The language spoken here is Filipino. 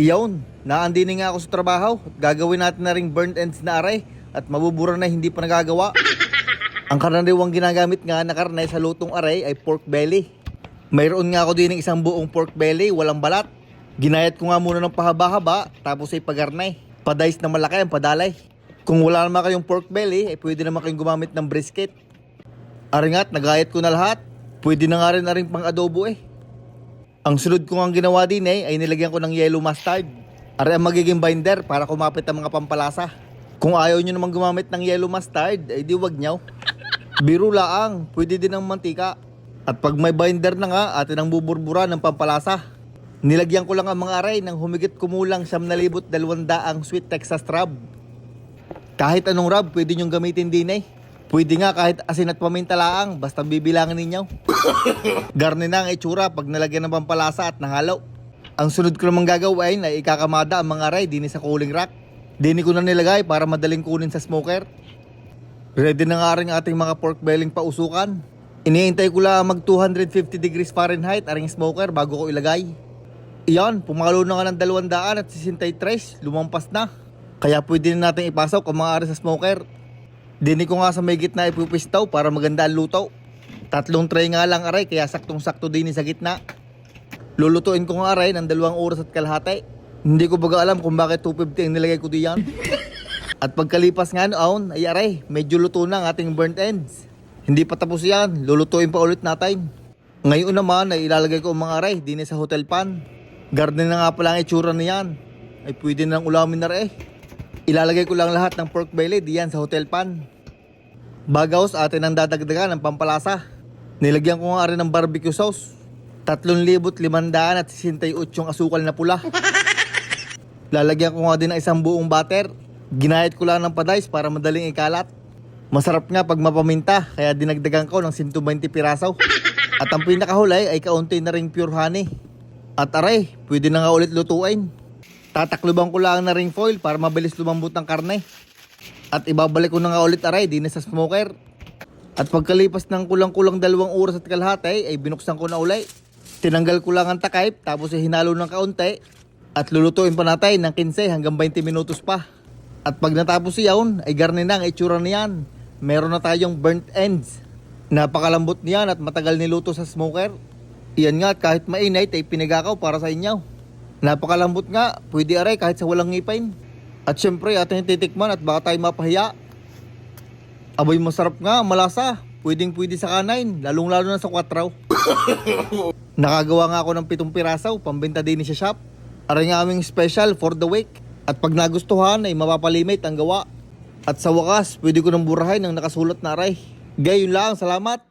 Iyon, naandini nga ako sa trabaho. Gagawin natin na ring burnt ends na aray at mabubura na hindi pa nagagawa. Ang karaniwang ginagamit nga na karne sa lutong aray ay pork belly. Mayroon nga ako din ng isang buong pork belly, walang balat. Ginayat ko nga muna ng pahaba-haba, tapos ay pagarnay. Padice na malaki ang padalay. Kung wala naman kayong pork belly, ay pwede naman kayong gumamit ng brisket. Aringat, nagayat ko na lahat. Pwede na nga rin na rin pang adobo eh. Ang sunod ko ang ginawa din eh, ay nilagyan ko ng yellow mustard. Ari ang magiging binder para kumapit ang mga pampalasa. Kung ayaw nyo naman gumamit ng yellow mustard, ay di wag nyaw. Biro laang, pwede din ng mantika. At pag may binder na nga, atin ang buburbura ng pampalasa. Nilagyan ko lang ang mga aray ng humigit kumulang 7,200 ang sweet Texas rub. Kahit anong rub, pwede nyong gamitin din eh. Pwede nga kahit asin at paminta laang, basta bibilangin ninyo. Garni na ang itsura pag nalagyan ng pampalasa at nahalo. Ang sunod ko namang gagawin ay ikakamada ang mga aray din sa cooling rack. Dini ko na nilagay para madaling kunin sa smoker. Ready na nga rin ating mga pork belling pausukan. Iniintay ko lang mag 250 degrees Fahrenheit aring smoker bago ko ilagay. Iyan, pumalo na nga ng 200 at 63, lumampas na. Kaya pwede na natin ipasok ang mga ari sa smoker. Dini ko nga sa may gitna ipupistaw para maganda ang luto. Tatlong tray nga lang aray kaya saktong-sakto din sa gitna. Lulutuin ko nga aray ng dalawang oras at kalahati. Hindi ko baga alam kung bakit 250 ang nilagay ko diyan. At pagkalipas nga noon, ay aray, medyo luto na ang ating burnt ends. Hindi pa tapos yan, lulutuin pa ulit natin. Ngayon naman ay ilalagay ko ang mga aray din sa hotel pan. Garden na nga pala ang itsura niyan. Ay pwede na ng ulamin na rin eh. Ilalagay ko lang lahat ng pork belly diyan sa hotel pan. Bagaos atin ang dadagdagan ng pampalasa. Nilagyan ko nga rin ng barbecue sauce. 3,568 yung asukal na pula. Lalagyan ko nga din ng isang buong butter. Ginayat ko lang ng padice para madaling ikalat. Masarap nga pag mapaminta, kaya dinagdagan ko ng 120 piraso. At ang pinakahulay ay kaunti na ring pure honey. At aray, pwede na nga ulit lutuin. Tatakluban ko lang na ring foil para mabilis lumambot ang karne. At ibabalik ko na nga ulit aray din sa smoker. At pagkalipas ng kulang-kulang dalawang oras at kalahati ay binuksan ko na uli. Tinanggal ko lang ang takip tapos ay hinalo ng kaunti. At lulutuin pa natin ng 15 hanggang 20 minutos pa. At pag natapos iyon ay garni na ang itsura niyan. Meron na tayong burnt ends. Napakalambot niyan at matagal niluto sa smoker. Iyan nga at kahit mainit ay pinagakaw para sa inyo. Napakalambot nga, pwede aray kahit sa walang ngipin. At syempre atin titikman at baka tayo mapahiya. Aboy masarap nga, malasa. Pwedeng pwede sa kanain, lalong lalo na sa kwatraw. Nakagawa nga ako ng pitong pirasaw, pambenta din sa shop. Aray nga aming special for the week. At pag nagustuhan ay mapapalimit ang gawa. At sa wakas, pwede ko nang burahin ng nakasulat na aray. Gayon lang, salamat.